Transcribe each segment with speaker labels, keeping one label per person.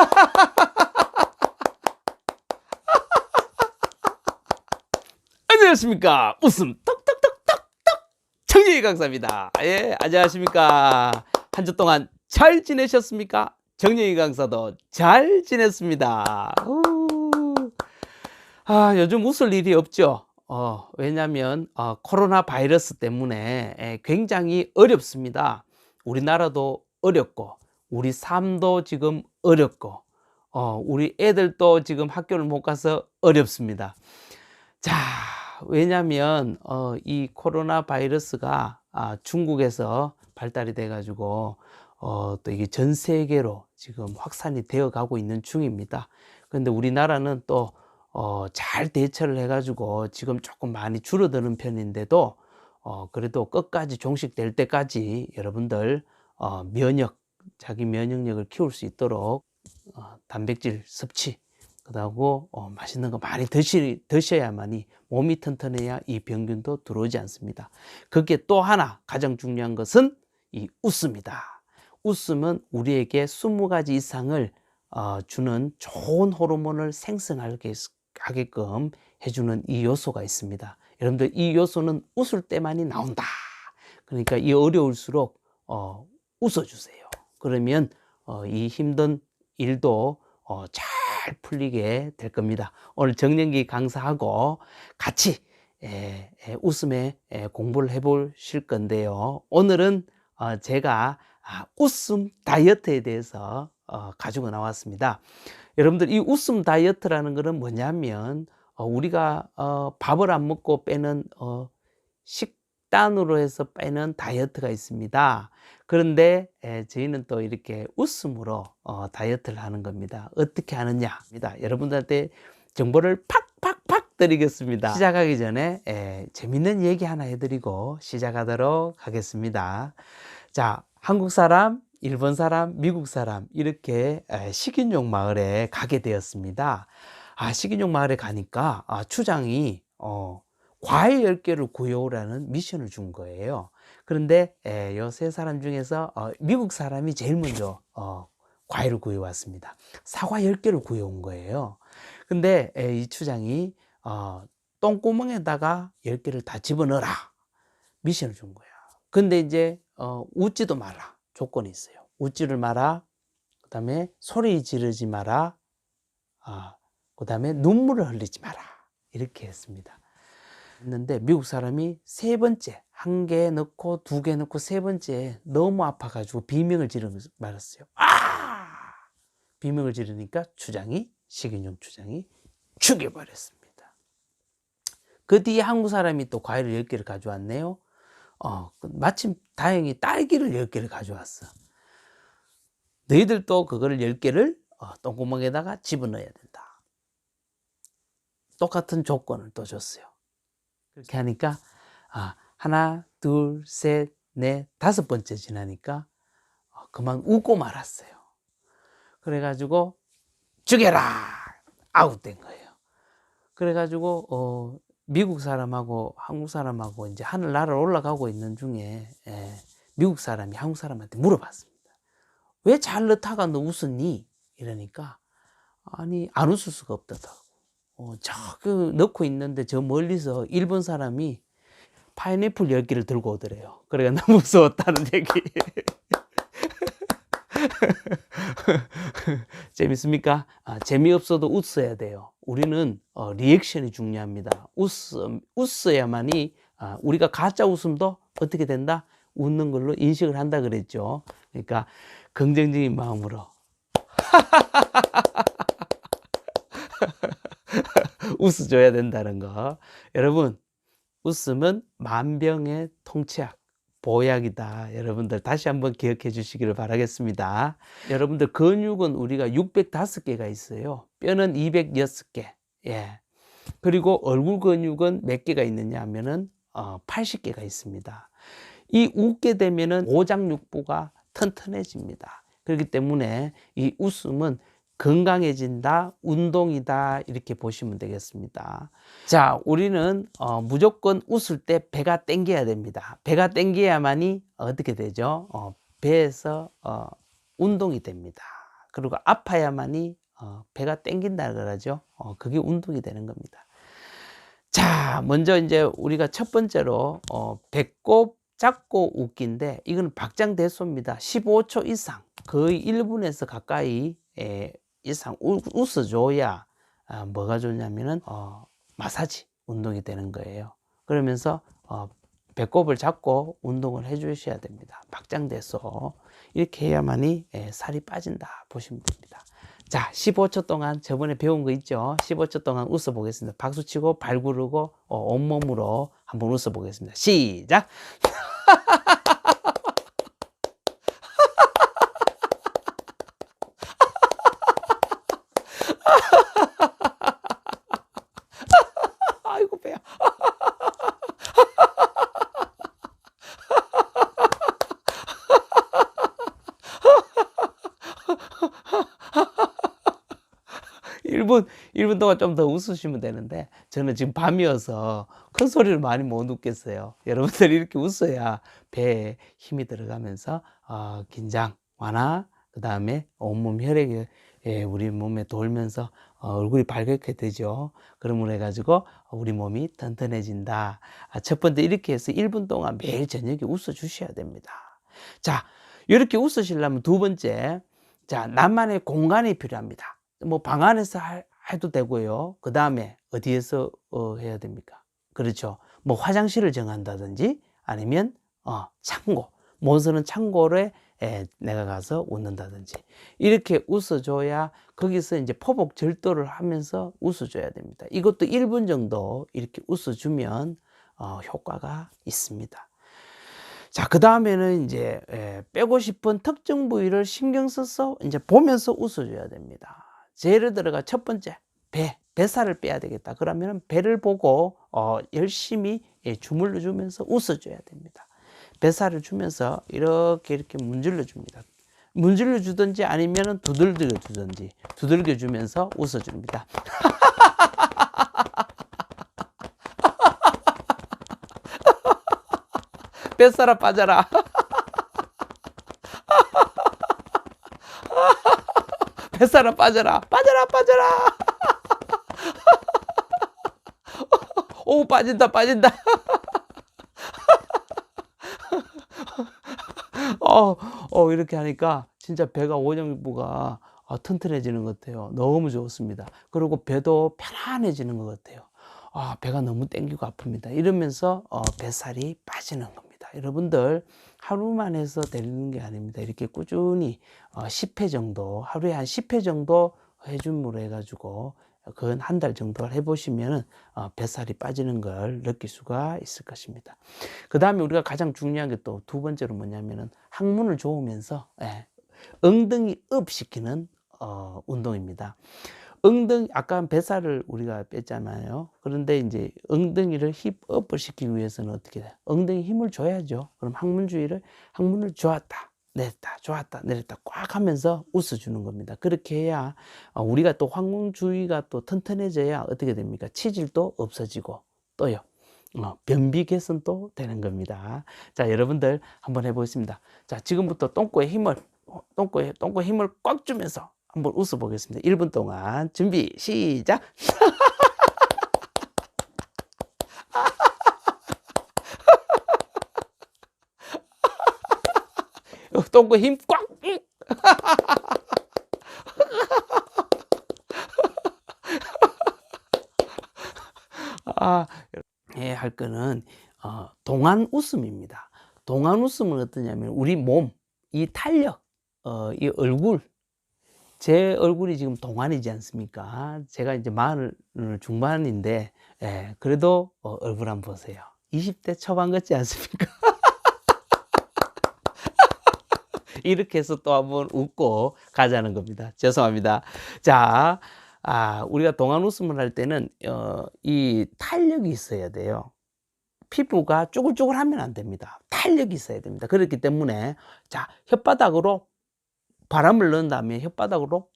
Speaker 1: 안녕하십니까. 웃음 톡톡톡톡톡 정재희 강사입니다. 예, 안녕하십니까. 한 주 동안 잘 지내셨습니까? 정재희 강사도 잘 지냈습니다. 우. 아, 요즘 웃을 일이 없죠. 어, 왜냐면 어, 코로나 바이러스 때문에 예, 굉장히 어렵습니다. 우리나라도 어렵고 우리 삶도 지금 어렵고 어, 우리 애들도 지금 학교를 못 가서 어렵습니다. 자, 왜냐면 어, 이 코로나 바이러스가 아, 중국에서 발달이 돼가지고 어, 또 이게 전 세계로 지금 확산이 되어 가고 있는 중입니다. 그런데 우리나라는 또 어, 잘 대처를 해가지고 지금 조금 많이 줄어드는 편인데도 어, 그래도 끝까지 종식될 때까지 여러분들 어, 면역, 자기 면역력을 키울 수 있도록 어, 단백질 섭취, 그다고 어, 맛있는 거 많이 드시, 드셔야만이 몸이 튼튼해야 이 병균도 들어오지 않습니다. 거기에 또 하나 가장 중요한 것은 이 웃음이다. 웃음은 우리에게 20가지 이상을 어, 주는 좋은 호르몬을 생성하게끔 해주는 이 요소가 있습니다. 여러분들 이 요소는 웃을 때만이 나온다. 그러니까 이 어려울수록 어, 웃어주세요. 그러면 어, 이 힘든 일도 어, 잘 풀리게 될 겁니다. 오늘 정년기 강사하고 같이 에, 에, 웃음에 에, 공부를 해보실 건데요. 오늘은 어, 제가 아, 웃음 다이어트에 대해서 어, 가지고 나왔습니다. 여러분들 이 웃음 다이어트라는 것은 뭐냐면 어, 우리가 어, 밥을 안 먹고 빼는 어, 식 단으로 해서 빼는 다이어트가 있습니다. 그런데 에, 저희는 또 이렇게 웃음으로 어, 다이어트를 하는 겁니다. 어떻게 하느냐 입니다. 여러분들한테 정보를 팍팍팍 드리겠습니다. 시작하기 전에 에, 재밌는 얘기 하나 해드리고 시작하도록 하겠습니다. 자, 한국 사람, 일본 사람, 미국 사람 이렇게 에, 식인종 마을에 가게 되었습니다. 아, 식인종 마을에 가니까 아, 추장이 어, 과일 10개를 구해오라는 미션을 준 거예요. 그런데 요세 사람 중에서 어, 미국 사람이 제일 먼저 어, 과일을 구해왔습니다. 사과 10개를 구해온 거예요. 근데 에, 이 추장이 어, 똥구멍에다가 10개를 다 집어넣어라. 미션을 준 거야. 근데 이제 어, 웃지도 마라. 조건이 있어요. 웃지를 마라. 그 다음에 소리 지르지 마라. 아, 그 다음에 눈물을 흘리지 마라. 이렇게 했습니다. 했는데 미국 사람이 세 번째 한 개 넣고 두 개 넣고 세 번째 너무 아파가지고 비명을 지르 말았어요. 아! 비명을 지르니까 추장이 식인종 추장이 죽여버렸습니다. 그 뒤에 한국 사람이 또 과일을 10개를 가져왔네요. 어, 마침 다행히 딸기를 10개를 가져왔어. 너희들도 그거를 10개를 어, 똥구멍에다가 집어넣어야 된다. 똑같은 조건을 또 줬어요. 그렇게 하니까 아, 하나, 둘, 셋, 넷, 다섯 번째 지나니까 어, 그만 웃고 말았어요. 그래가지고 죽여라 아웃된 거예요. 그래가지고 어, 미국 사람하고 한국 사람하고 이제 하늘 나라를 올라가고 있는 중에 예, 미국 사람이 한국 사람한테 물어봤습니다. 왜 잘르타가 너 웃었니? 이러니까 아니 안 웃을 수가 없다고. 어, 저그 넣고 있는데 저 멀리서 일본 사람이 파인애플 10개를 들고 오더래요. 그래가 너무 무서웠다는 얘기. 재밌습니까? 아, 재미없어도 웃어야 돼요. 우리는 어, 리액션이 중요합니다. 웃음, 웃어야만이 아, 우리가 가짜 웃음도 어떻게 된다? 웃는 걸로 인식을 한다 그랬죠. 그러니까 긍정적인 마음으로 웃어줘야 된다는 거. 여러분, 웃음은 만병의 통치약, 보약이다. 여러분들 다시 한번 기억해 주시기를 바라겠습니다. 여러분들 근육은 우리가 605개가 있어요. 뼈는 206개. 예. 그리고 얼굴 근육은 몇 개가 있느냐 하면은 어, 80개가 있습니다. 이 웃게 되면은 오장육부가 튼튼해집니다. 그렇기 때문에 이 웃음은 건강해진다, 운동이다 이렇게 보시면 되겠습니다. 자, 우리는 어, 무조건 웃을 때 배가 땡겨야 됩니다. 배가 땡겨야만이 어떻게 되죠? 어, 배에서 어, 운동이 됩니다. 그리고 아파야만이 어, 배가 땡긴다 그러죠. 어, 그게 운동이 되는 겁니다. 자, 먼저 이제 우리가 첫 번째로 어, 배꼽 작고 웃긴데 이건 박장대소입니다. 15초 이상 거의 1분에서 가까이 에, 이상 우- 웃어줘야 아, 뭐가 좋냐면은 어, 마사지 운동이 되는 거예요. 그러면서 어, 배꼽을 잡고 운동을 해주셔야 됩니다. 박장대소 이렇게 해야만이 에, 살이 빠진다 보시면 됩니다. 자, 15초 동안 저번에 배운 거 있죠? 15초 동안 웃어 보겠습니다. 박수 치고 발 구르고 어, 온몸으로 한번 웃어 보겠습니다. 시작. 1분 동안 좀 더 웃으시면 되는데 저는 지금 밤이어서 큰 소리를 많이 못 웃겠어요. 여러분들이 이렇게 웃어야 배에 힘이 들어가면서 어, 긴장 완화 그 다음에 온몸 혈액이 예, 우리 몸에 돌면서 어, 얼굴이 밝게 되죠. 그러므로 해가지고 우리 몸이 튼튼해진다. 아, 첫 번째 이렇게 해서 1분 동안 매일 저녁에 웃어 주셔야 됩니다. 자, 이렇게 웃으시려면 두 번째, 자, 나만의 공간이 필요합니다. 뭐 방 안에서 할, 해도 되고요. 그 다음에 어디에서 어, 해야 됩니까? 그렇죠. 뭐 화장실을 정한다든지 아니면 어, 창고, 모서는 창고에 에, 내가 가서 웃는다든지 이렇게 웃어줘야 거기서 이제 포복 절도를 하면서 웃어줘야 됩니다. 이것도 1분 정도 이렇게 웃어주면 어, 효과가 있습니다. 자, 그 다음에는 이제 에, 빼고 싶은 특정 부위를 신경 써서 이제 보면서 웃어줘야 됩니다. 예를 들어가 첫 번째 배, 뱃살을 빼야 되겠다. 그러면 배를 보고 어, 열심히 예, 주물러 주면서 웃어 줘야 됩니다. 뱃살을 주면서 이렇게 이렇게 문질러 줍니다. 문질러 주든지 아니면 두들겨 주든지 두들겨 주면서 웃어 줍니다. 뱃살아 빠져라. 뱃살아 빠져라. 빠져라 빠져라. 오 빠진다 빠진다. 어, 어 이렇게 하니까 진짜 배가 오정부가 아, 튼튼해지는 것 같아요. 너무 좋습니다. 그리고 배도 편안해지는 것 같아요. 아, 배가 너무 땡기고 아픕니다. 이러면서 어, 뱃살이 빠지는 겁니다. 여러분들 하루만 해서 되는 게 아닙니다. 이렇게 꾸준히 어, 10회 정도, 하루에 한 10회 정도 해줌으로 해가지고 그건 한 달 정도 해보시면 어, 뱃살이 빠지는 걸 느낄 수가 있을 것입니다. 그 다음에 우리가 가장 중요한 게 또 두 번째로 뭐냐면은 항문을 좋으면서 예, 엉덩이 업 시키는 어, 운동입니다. 엉덩이 아까 뱃살을 우리가 뺐잖아요. 그런데 이제 엉덩이를 힙업을 시키기 위해서는 어떻게 돼요? 엉덩이 힘을 줘야죠. 그럼 항문 주위를 항문을 좋았다. 냈다, 좋았다, 내렸다 꽉 하면서 웃어주는 겁니다. 그렇게 해야 어, 우리가 또 주위가 또 튼튼해져야 어떻게 됩니까? 치질도 없어지고 또요. 어, 변비 개선도 되는 겁니다. 자, 여러분들 한번 해보겠습니다. 자, 지금부터 똥꼬에 힘을, 어, 똥꼬에, 똥꼬에 힘을 꽉 주면서 한번 웃어보겠습니다. 1분 동안 준비, 시작! 어, 똥꼬에 힘 꽉! 응. 아, 예, 할 거는 어, 동안 웃음입니다. 동안 웃음은 어떠냐면 우리 몸, 이 탄력, 어, 이 얼굴, 제 얼굴이 지금 동안이지 않습니까? 제가 이제 마흔 중반인데, 예, 그래도 어, 얼굴 한번 보세요. 20대 초반 같지 않습니까? 이렇게 해서 또 한번 웃고 가자는 겁니다. 죄송합니다. 자, 아, 우리가 동안 웃음을 할 때는, 어, 이 탄력이 있어야 돼요. 피부가 쭈글쭈글하면 안 됩니다. 탄력이 있어야 됩니다. 그렇기 때문에, 자, 혓바닥으로 바람을 넣은 다음에 혓바닥으로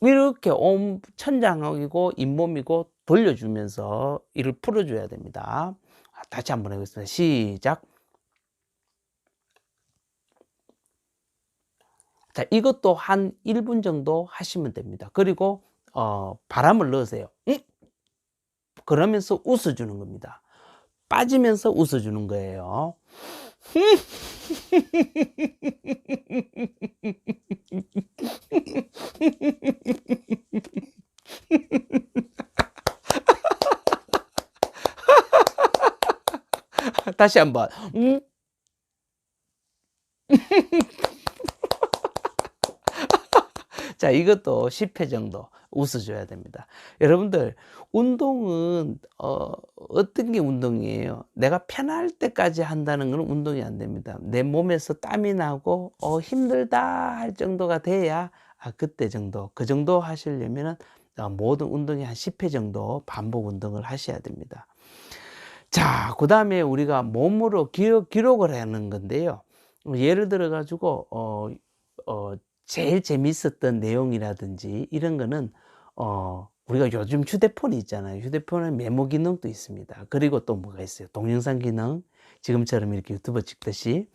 Speaker 1: 이렇게 온 천장이고 잇몸이고 돌려주면서 이를 풀어줘야 됩니다. 아, 다시 한번 해보겠습니다. 시작. 자, 이것도 한 1분 정도 하시면 됩니다. 그리고 어, 바람을 넣으세요. 응? 그러면서 웃어주는 겁니다. 빠지면서 웃어주는 거예요. 다시 한번. 음. 자, 이것도 10회 정도 웃어줘야 됩니다. 여러분들, 운동은, 어, 어떤 게 운동이에요? 내가 편할 때까지 한다는 건 운동이 안 됩니다. 내 몸에서 땀이 나고, 어, 힘들다 할 정도가 돼야, 아, 그때 정도, 그 정도 하시려면은, 어, 모든 운동이 한 10회 정도 반복 운동을 하셔야 됩니다. 자, 그 다음에 우리가 몸으로 기록, 기록을 하는 건데요. 예를 들어 가지고, 어, 어, 제일 재밌었던 내용이라든지 이런 거는 어 우리가 요즘 휴대폰이 있잖아요. 휴대폰에 메모 기능도 있습니다. 그리고 또 뭐가 있어요? 동영상 기능. 지금처럼 이렇게 유튜브 찍듯이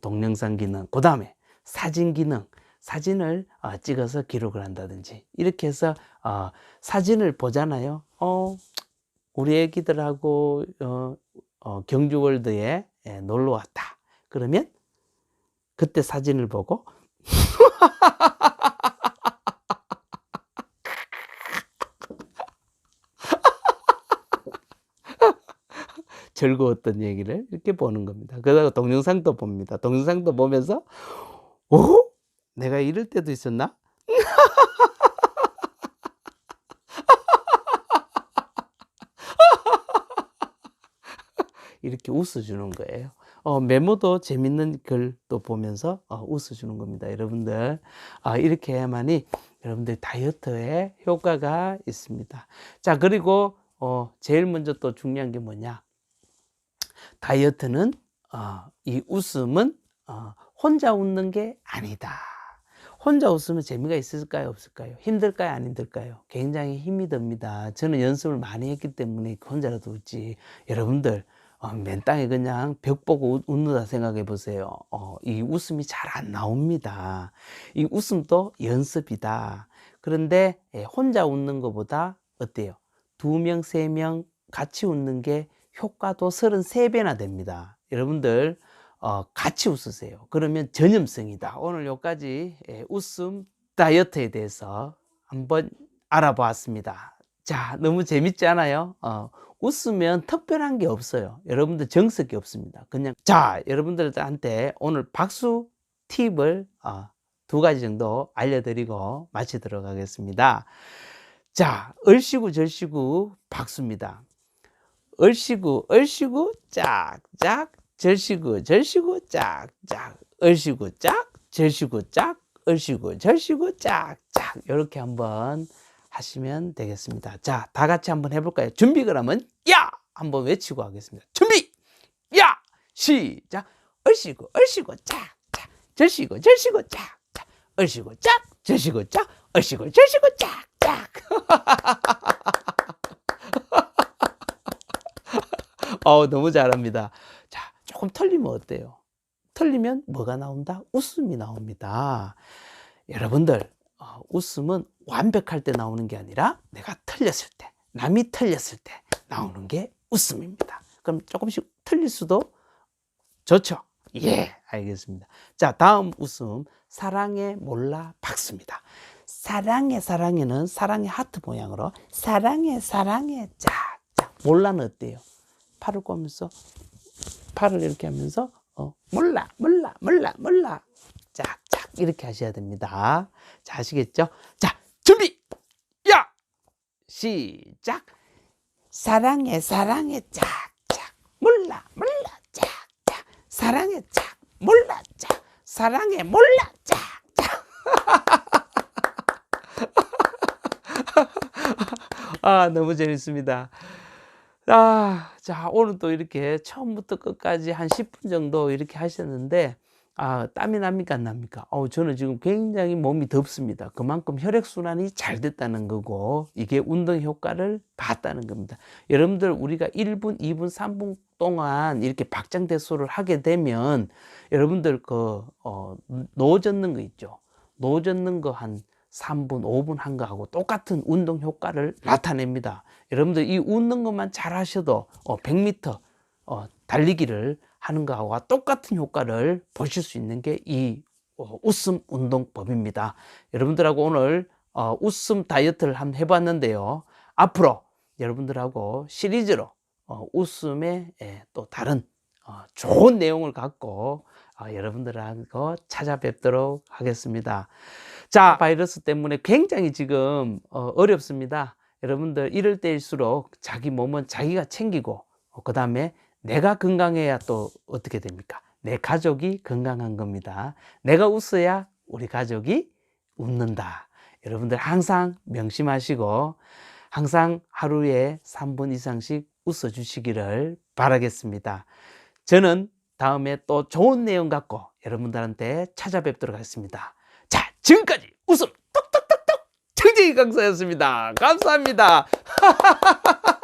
Speaker 1: 동영상 기능. 그 다음에 사진 기능. 사진을 어, 찍어서 기록을 한다든지 이렇게 해서 어, 사진을 보잖아요. 어, 우리 애기들하고 어, 어, 경주월드에 예, 놀러 왔다. 그러면 그때 사진을 보고 즐거웠던 얘기를 이렇게 보는 겁니다. 그러다가 동영상도 봅니다. 동영상도 보면서, 오? 내가 이럴 때도 있었나? 이렇게 웃어주는 거예요. 어, 메모도 재밌는 글도 보면서 어, 웃어주는 겁니다. 여러분들 아, 이렇게 해야만이 여러분들 다이어트에 효과가 있습니다. 자 그리고 어, 제일 먼저 또 중요한 게 뭐냐? 다이어트는 어, 이 웃음은 어, 혼자 웃는 게 아니다. 혼자 웃으면 재미가 있을까요? 없을까요? 힘들까요? 안 힘들까요? 굉장히 힘이 듭니다. 저는 연습을 많이 했기 때문에 혼자라도 웃지. 여러분들 어, 맨 땅에 그냥 벽 보고 웃- 웃는다 생각해 보세요. 어, 이 웃음이 잘 안 나옵니다. 이 웃음도 연습이다. 그런데 예, 혼자 웃는 것보다 어때요? 두 명, 세 명 같이 웃는 게 효과도 33배나 됩니다. 여러분들 어, 같이 웃으세요. 그러면 전염성이다. 오늘 여기까지 예, 웃음 다이어트에 대해서 한번 알아보았습니다. 자, 너무 재밌지 않아요? 어, 웃으면 특별한 게 없어요. 여러분들 정석이 없습니다. 그냥 자, 여러분들한테 오늘 박수 팁을 어, 두 가지 정도 알려드리고 마치도록 하겠습니다. 자, 얼씨구 절씨구 박수입니다. 얼씨구 얼씨구 짝짝 절씨구 절씨구 짝짝 얼씨구 짝 절씨구 짝 얼씨구 절씨구 짝짝 이렇게 한번 하시면 되겠습니다. 자, 다 같이 한번 해볼까요? 준비 그러면 야 한번 외치고 하겠습니다. 준비 야 시작 얼씨구 얼씨구 짝 짝 절씨구 절씨구 짝 짝 얼씨구 짝 절씨구 짝 얼씨구 절씨구 짝 짝 어 너무 잘합니다. 자, 조금 털리면 어때요? 털리면 뭐가 나온다? 웃음이 나옵니다. 여러분들, 어, 웃음은 완벽할 때 나오는 게 아니라 내가 틀렸을 때, 남이 틀렸을 때 나오는 게 웃음입니다. 그럼 조금씩 틀릴 수도 좋죠? 예, 알겠습니다. 자, 다음 웃음. 사랑해 몰라 박수입니다. 사랑해 사랑해는 사랑의 하트 모양으로 사랑해 사랑해 짝 짝 몰라는 어때요? 팔을 꼬면서 팔을 이렇게 하면서 어, 몰라 몰라 몰라 몰라 짝 짝 이렇게 하셔야 됩니다. 자 아시겠죠? 자 준비 야 시작 사랑해 사랑해 짝짝. 몰라 몰라 짝짝. 사랑해 짝 몰라 짝. 사랑해 몰라 짝짝. 아 너무 재밌습니다. 아, 자, 오늘 또 이렇게 처음부터 끝까지 한 10분 정도 이렇게 하셨는데, 아, 땀이 납니까, 안 납니까? 어, 저는 지금 굉장히 몸이 덥습니다. 그만큼 혈액순환이 잘 됐다는 거고, 이게 운동 효과를 봤다는 겁니다. 여러분들, 우리가 1분, 2분, 3분 동안 이렇게 박장대소를 하게 되면, 여러분들 그, 어, 노젓는 거 있죠? 노젓는 거 한 3분, 5분 한 거하고 똑같은 운동 효과를 나타냅니다. 여러분들 이 웃는 것만 잘 하셔도 어, 100m 어, 달리기를 하는 거하고 똑같은 효과를 보실 수 있는 게이 어, 웃음 운동법입니다. 여러분들하고 오늘 어, 웃음 다이어트를 한번 해봤는데요. 앞으로 여러분들하고 시리즈로 어, 웃음의 예, 또 다른 어, 좋은 내용을 갖고 어, 여러분들하고 찾아뵙도록 하겠습니다. 자, 바이러스 때문에 굉장히 지금 어, 어렵습니다. 여러분들 이럴 때일수록 자기 몸은 자기가 챙기고 그 다음에 내가 건강해야 또 어떻게 됩니까? 내 가족이 건강한 겁니다. 내가 웃어야 우리 가족이 웃는다. 여러분들 항상 명심하시고 항상 하루에 3분 이상씩 웃어 주시기를 바라겠습니다. 저는 다음에 또 좋은 내용 갖고 여러분들한테 찾아뵙도록 하겠습니다. 자, 지금까지 웃음 톡톡톡톡 청재희 강사였습니다. 감사합니다.